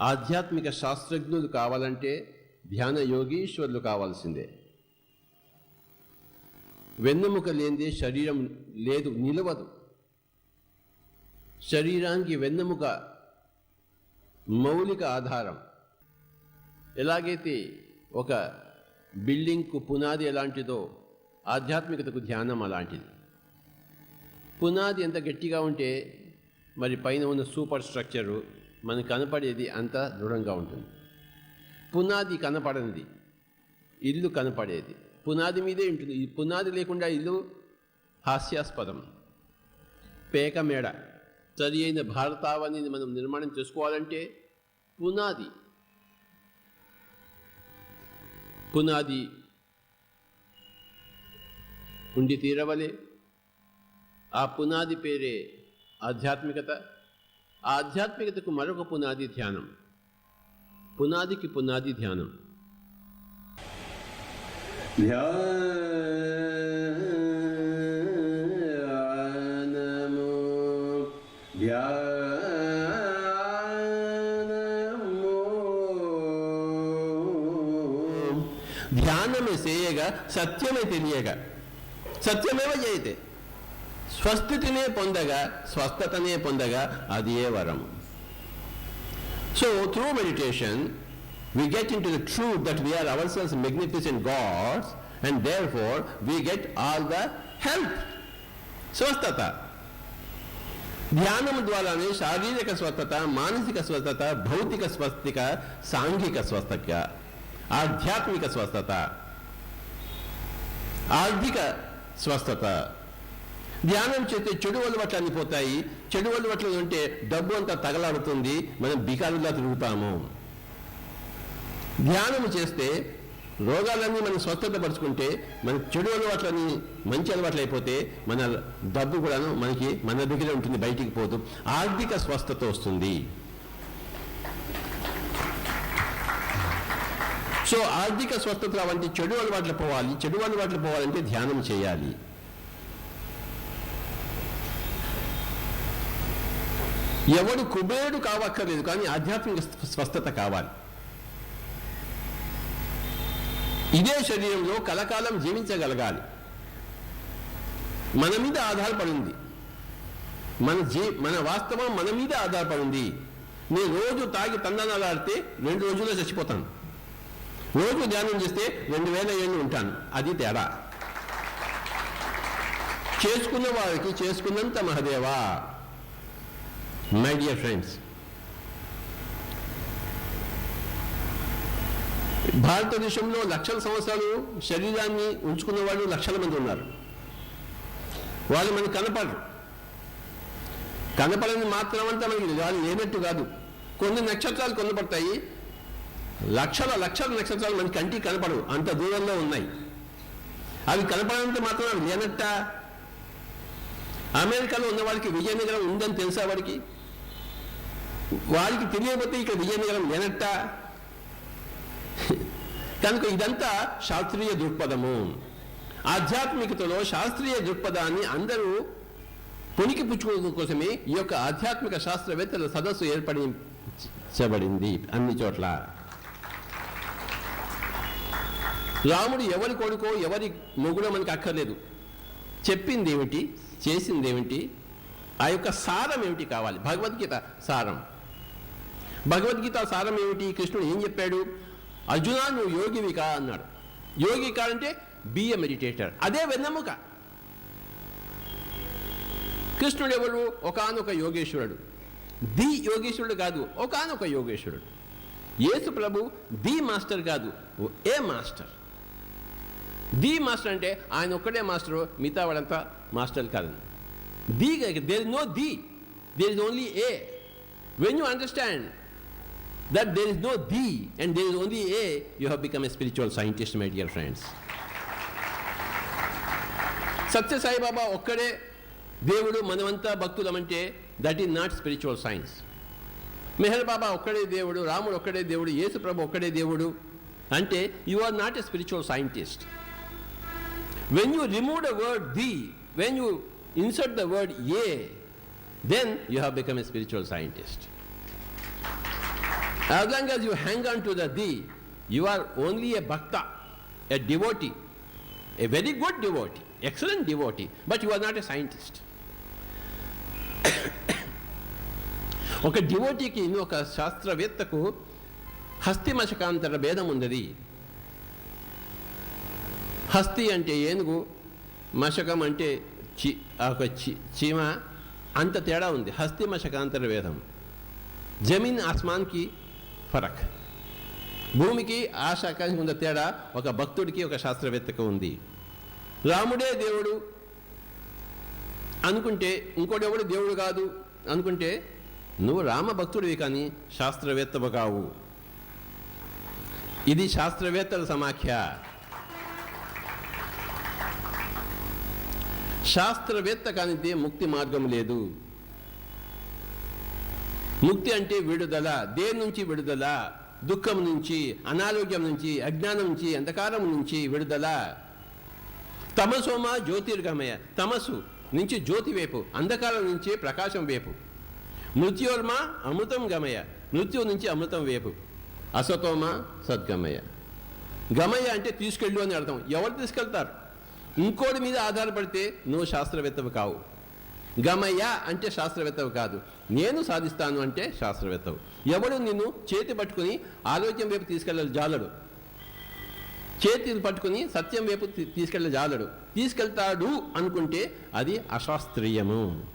ఆధ్యాత్మిక శాస్త్రజ్ఞులు కావాలంటే ధ్యాన యోగీశ్వరులు కావాల్సిందే. వెన్నెముక లేనిదే శరీరం లేదు నిలవదు. శరీరానికి వెన్నెముక మౌలిక ఆధారం. ఎలాగైతే ఒక బిల్డింగ్కు పునాది ఎలాంటిదో ఆధ్యాత్మికతకు ధ్యానం అలాంటిది. పునాది ఎంత గట్టిగా ఉంటే మరి పైన ఉన్న సూపర్ స్ట్రక్చరు మనకు కనపడేది అంత దృఢంగా ఉంటుంది. పునాది కనపడనిది. ఇల్లు కనపడేది. పునాది మీదే ఉంటుంది. ఈ పునాది లేకుండా ఇల్లు హాస్యాస్పదం. పేక మేడ. సరి అయిన భారతావనిని మనం నిర్మాణం చేసుకోవాలంటే పునాది. పునాది ఉండి తీరవలే. ఆ పునాది పేరే ఆధ్యాత్మికత. ఆధ్యాత్మికతకు మరొక పునాది ధ్యానం పునాదికి పునాది ధ్యానం ధ్యానము ధ్యానము ధ్యానమే చేయగా సత్యమే తెలియగా సత్యమేవ చేయతే స్వస్థితినే పొందగా స్వస్థతనే పొందగా అది ఏ వరము so through meditation we get into the truth that we are ourselves magnificent gods and therefore we get all the help. స్వస్థత ధ్యానం ద్వారానే శారీరక స్వస్థత మానసిక స్వస్థత భౌతిక స్వస్థిక సాంఘిక స్వస్థత ఆధ్యాత్మిక స్వస్థత ఆర్థిక స్వస్థత ధ్యానం చేస్తే చెడు అలవాట్లు అనిపోతాయి చెడు అలవాట్లు ఉంటే డబ్బు అంతా తగలాడుతుంది. మనం బికారులా తిరుగుతాము. ధ్యానం చేస్తే రోగాలన్నీ మనం స్వస్థత పరుచుకుంటే మన చెడు అలవాట్లని మంచి అలవాట్లు అయిపోతే మన డబ్బు కూడాను మనకి మన దగ్గర ఉంటుంది బయటికి పోతూ ఆర్థిక స్వస్థత వస్తుంది. సో ఆర్థిక స్వస్థత వంటి చెడు అలవాట్లు పోవాలి. చెడు అలవాట్లు పోవాలంటే ధ్యానం చేయాలి. ఎవడు కుబేరుడు కావక్కర్లేదు కానీ ఆధ్యాత్మిక స్వస్థత కావాలి. ఇదే శరీరంలో కలకాలం జీవించగలగాలి. మన మీద ఆధారపడింది. మన జీ మన వాస్తవం మన మీద ఆధారపడింది. నేను రోజు తాగి తందనాలాడితే రెండు రోజుల్లో చచ్చిపోతాను. రోజు ధ్యానం చేస్తే రెండు వేల ఏళ్ళు ఉంటాను. అది తేడా. చేసుకున్న వారికి చేసుకున్నంత మహదేవా. మై డియర్ ఫ్రెండ్స్ భారతదేశంలో లక్షల సంవత్సరాలు శరీరాన్ని ఉంచుకున్న వాళ్ళు లక్షల మంది ఉన్నారు. వాళ్ళు మనకి కనపడరు. కనపడని మాత్రం అంతా మనకి వాళ్ళు లేనట్టు కాదు. కొన్ని నక్షత్రాలు కనపడతాయి. లక్షల లక్షల నక్షత్రాలు మన కంటికి కనపడవు. అంత దూరంలో ఉన్నాయి. అవి కనపడంత మాత్రం అవి లేనట్ట? అమెరికాలో ఉన్న వాళ్ళకి విజయనగరం ఉందని తెలిసే వాడికి? వారికి తెలియకపోతే ఇక్కడ విజయనగరం లేనట్ట కనుక ఇదంతా శాస్త్రీయ దృక్పథము. ఆధ్యాత్మికతలో శాస్త్రీయ దృక్పథాన్ని అందరూ పొనికి పుచ్చుకోవడం కోసమే ఈ యొక్క ఆధ్యాత్మిక శాస్త్రవేత్తల సదస్సు ఏర్పడించబడింది అన్ని చోట్ల. రాముడు ఎవరి కొడుకో ఎవరి మొగుడో మనకి అక్కర్లేదు. చెప్పింది ఏమిటి చేసింది ఏమిటి ఆ యొక్క సారం ఏమిటి కావాలి? భగవద్గీత సారం. భగవద్గీత సారం ఏమిటి? కృష్ణుడు ఏం చెప్పాడు? అర్జున నువ్వు యోగివిక అన్నాడు. యోగిక అంటే ఎ మెడిటేటర్. అదే వెన్నెముక. కృష్ణుడు ఎవరు? ఒకానొక యోగేశ్వరుడు. ది యోగేశ్వరుడు కాదు ఒకానొక యోగేశ్వరుడు. యేసు ప్రభు ది మాస్టర్ కాదు ఏ మాస్టర్? ది మాస్టర్ అంటే ఆయన ఒక్కడే మాస్టరు మిగతా వాళ్ళంతా మాస్టర్ కాదు. The there is no the there is only a. When you understand that there is no thee and there is only a, you have become a spiritual scientist, my dear friends. Sathya Saibaba ఒక్కడే దేవుడు మనమంతా భక్తులమంటే that is not spiritual science Meher Baba ఒక్కడే దేవుడు రాముడు ఒక్కడే దేవుడు యేసు ప్రభు ఒక్కడే దేవుడు అంటే you are not a spiritual scientist when you remove the word the when you insert the word a then you have become a spiritual scientist As long as you hang on to the thee, you are only a bhakta, a devotee, a very good devotee, excellent devotee, but you are not a scientist. ఒక డివోటీకి ఒక శాస్త్రవేత్తకు హస్తిమశకాంతర భేదం ఉన్నది హస్తి అంటే ఏనుగు మశకం అంటే చి ఒక చి చీమ అంత తేడా ఉంది హస్తి మశకాంతర భేదం జమీన్ ఆస్మాన్కి ఫరక్ భూమికి ఆశ ఆశాకానికి ఉన్న తేడా ఒక భక్తుడికి ఒక శాస్త్రవేత్తకు ఉంది. రాముడే దేవుడు అనుకుంటే ఇంకోటెవడు దేవుడు కాదు? అనుకుంటే నువ్వు రామ భక్తుడివి కానీ శాస్త్రవేత్తవు కావు. ఇది శాస్త్రవేత్తల సమాఖ్య. శాస్త్రవేత్త కానిదే ముక్తి మార్గం లేదు. ముక్తి అంటే విడుదల దేని నుంచి విడుదల? దుఃఖం నుంచి అనారోగ్యం నుంచి అజ్ఞానం నుంచి అంధకారం నుంచి విడుదల. తమసోమ జ్యోతిర్గమయ తమసు నుంచి జ్యోతి వైపు అంధకారం నుంచి ప్రకాశం వైపు. మృత్యోర్మ అమృతం గమయ మృత్యు నుంచి అమృతం వైపు. అసతోమ సద్గమయ. గమయ అంటే తీసుకెళ్ళు అని అర్థం. ఎవరు తీసుకెళ్తారు? ఇంకోటి మీద ఆధారపడితే నువ్వు శాస్త్రవేత్తవు కావు. గమయ్య అంటే శాస్త్రవేత్తవు కాదు. నేను సాధిస్తాను అంటే శాస్త్రవేత్తవు. ఎవడు నిన్ను చేతి పట్టుకుని ఆలోచన వైపు తీసుకెళ్ళాలి జాలడు. చేతిని పట్టుకుని సత్యం వైపు తీసుకెళ్ళ జాలడు. తీసుకెళ్తాడు అనుకుంటే అది అశాస్త్రీయము.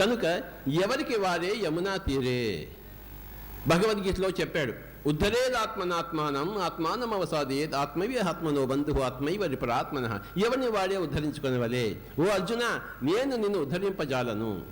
కనుక ఎవరికి వారే యమునా తీరే. భగవద్గీతలో చెప్పాడు. ఉద్ధరేదాత్మనాత్మానం ఆత్మానం అవసాదేద్ ఆత్మవి ఆత్మనో బంధు ఆత్మైవ రిపరాత్మన ఎవరిని వాడే ఉద్ధరించుకునేవలే? ఓ అర్జున నేను నిన్ను ఉద్ధరింపజాలను.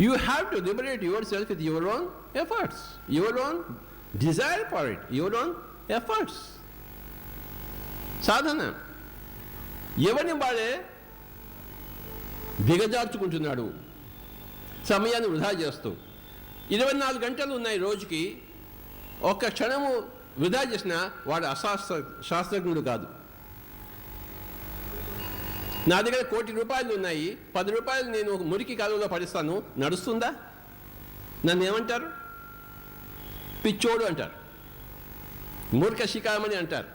You have to liberate yourself with your own efforts your own desire for it your own efforts సాధన. ఎవరిని వాడే? దిగజార్చుకుంటున్నాడు. సమయాన్ని వృధా చేస్తూ. ఇరవై నాలుగు గంటలు ఉన్నాయి రోజుకి. ఒక్క క్షణము వృధా చేసిన వాడు అశాస్త్ర శాస్త్రజ్ఞుడు కాదు. నా దగ్గర కోటి రూపాయలు ఉన్నాయి. పది రూపాయలు నేను ఒక మురికి కాలువలో పడిస్తాను. నడుస్తుందా? నన్ను ఏమంటారు? పిచ్చోడు అంటారు. మూర్ఖ శిఖామణి అంటారు.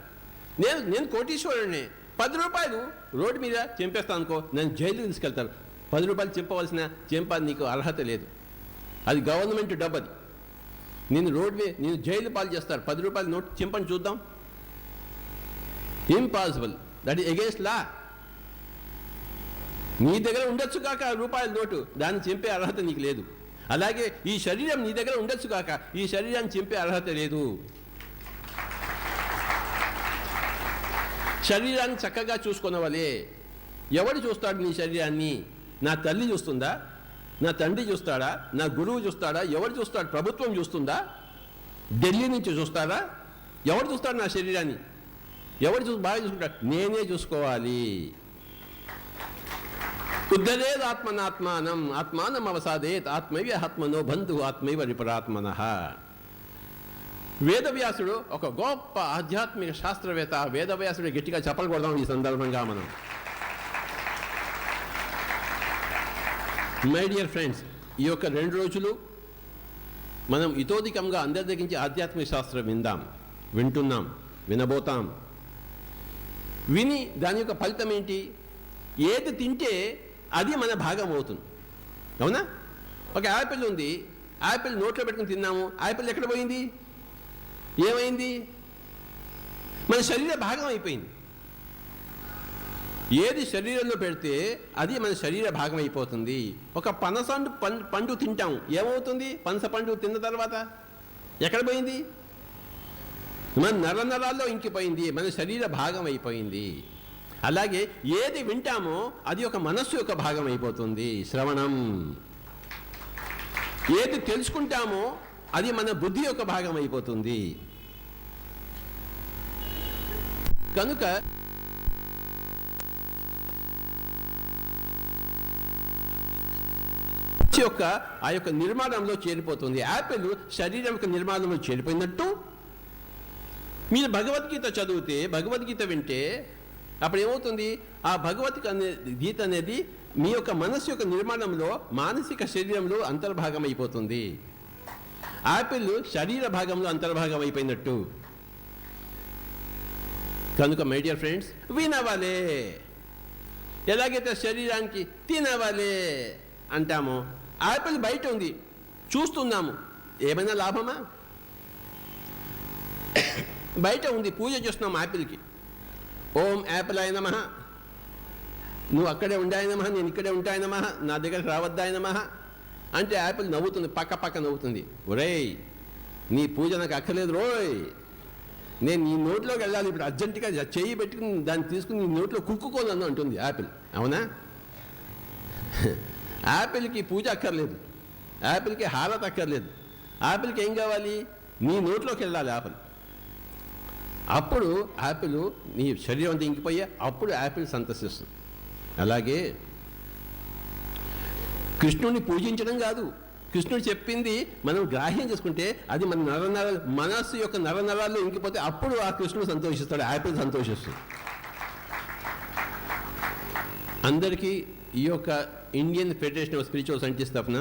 నేను నేను కోటీశ్వరుడిని పది రూపాయలు రోడ్డు మీద చెంపేస్తాను అనుకో నన్ను జైలు తీసుకెళ్తారు. పది రూపాయలు చెప్పవలసిన చెంప నీకు అర్హత లేదు. అది గవర్నమెంట్ డబ్బు అది. నేను రోడ్వే నేను జైలు పాలు చేస్తారు. పది రూపాయలు నోట్ చింపని చూద్దాం. Impossible that is against law నీ దగ్గర ఉండొచ్చు కాక రూపాయల నోటు. దాన్ని చెంపే అర్హత నీకు లేదు. అలాగే ఈ శరీరం నీ దగ్గర ఉండొచ్చు కాక ఈ శరీరాన్ని చెంపే అర్హత లేదు. శరీరాన్ని చక్కగా చూసుకునవలే ఎవడు చూస్తాడు నీ శరీరాన్ని? నా తల్లి చూస్తుందా? నా తండ్రి చూస్తాడా? నా గురువు చూస్తాడా? ఎవరు చూస్తాడు? ప్రభుత్వం చూస్తుందా? ఢిల్లీ నుంచి చూస్తాడా ఎవరు చూస్తాడు నా శరీరాన్ని? ఎవరు చూ బాగా చూసుకుంటాడు? నేనే చూసుకోవాలి. ఉద్ధరేద్ ఆత్మనాత్మానం. ఆత్మానం అవసాదేత్. ఆత్మైవ ఆత్మనో బంధు. ఆత్మైవ విపరాత్మన. వేదవ్యాసుడు ఒక గొప్ప ఆధ్యాత్మిక శాస్త్రవేత్త. వేదవ్యాసుడు గట్టిగా చెప్పలు కొడదాం ఈ సందర్భంగా మనం. మై డియర్ ఫ్రెండ్స్ ఈ యొక్క రెండు రోజులు మనం ఇతోధికంగా అందరి దగ్గర నుంచి ఆధ్యాత్మిక శాస్త్రం విందాం వింటున్నాం వినబోతాం. విని దాని యొక్క ఫలితం ఏంటి? ఏది తింటే అది మన భాగం అవుతుంది. అవునా? ఒక యాపిల్ ఉంది యాపిల్ నోట్లో పెట్టుకుని తిన్నాము యాపిల్ ఎక్కడ పోయింది? ఏమైంది? మన శరీర భాగం అయిపోయింది. ఏది శరీరంలో పెడితే అది మన శరీర భాగం అయిపోతుంది ఒక పనసండు పం- పండు తింటాం. ఏమవుతుంది? పనస పండు తిన్న తర్వాత ఎక్కడ పోయింది? మన నర నరాల్లో ఇంకిపోయింది. మన శరీర భాగం అయిపోయింది అలాగే ఏది వింటామో అది ఒక మనస్సు యొక్క భాగం అయిపోతుంది శ్రవణం. ఏది తెలుసుకుంటామో అది మన బుద్ధి యొక్క భాగం అయిపోతుంది కనుక మనస్సు యొక్క ఆ యొక్క నిర్మాణంలో చేరిపోతుంది. యాపిల్ శరీరం యొక్క నిర్మాణంలో చేరిపోయినట్టు. మీరు భగవద్గీత చదివితే భగవద్గీత వింటే అప్పుడు ఏమవుతుంది? ఆ భగవద్గీత అనే గీత అనేది మీ యొక్క మనసు యొక్క నిర్మాణంలో మానసిక శరీరంలో అంతర్భాగం అయిపోతుంది. యాపిల్ శరీర భాగంలో అంతర్భాగం అయిపోయినట్టు. కనుక మై డియర్ ఫ్రెండ్స్ వినవాలే. ఎలాగైతే శరీరానికి తినవాలే అంటామో యాపిల్ బయట ఉంది. చూస్తున్నాము. ఏమైనా లాభమా? బయట ఉంది. పూజ చేస్తున్నాం యాపిల్కి ఓం యాపిల్ అయిన నువ్వు అక్కడే ఉండాయనమా నేను ఇక్కడే ఉంటాయనమా నా దగ్గరకు రావద్దాయనమా అంటే యాపిల్ నవ్వుతుంది పక్క పక్క నవ్వుతుంది. ఒరేయ్ నీ పూజ నాకు అక్కర్లేదు రోయ్. నేను నీ నోట్లోకి వెళ్ళాలి ఇప్పుడు అర్జెంటుగా చెయ్యి పెట్టుకుని దాన్ని తీసుకుని నీ నోట్లో కుక్కుకోవాలని అంటుంది యాపిల్ అవునా? యాపిల్కి పూజ అక్కర్లేదు. యాపిల్కి హారత అక్కర్లేదు. యాపిల్కి ఏం కావాలి? నీ నోట్లోకి వెళ్ళాలి యాపిల్ అప్పుడు యాపిల్ నీ శరీరం అంతా ఇంకిపోయా అప్పుడు యాపిల్ సంతసిస్తుంది. అలాగే కృష్ణుడిని పూజించడం కాదు. కృష్ణుడు చెప్పింది మనం గ్రాహ్యం చేసుకుంటే అది మన నరనరాలు మనస్సు యొక్క నరనరాల్లో ఇంకిపోతే అప్పుడు ఆ కృష్ణుడు సంతోషిస్తాడు యాపిల్ సంతోషిస్తుంది. అందరికీ ఈ యొక్క Indian federation of spiritual scientist తరఫున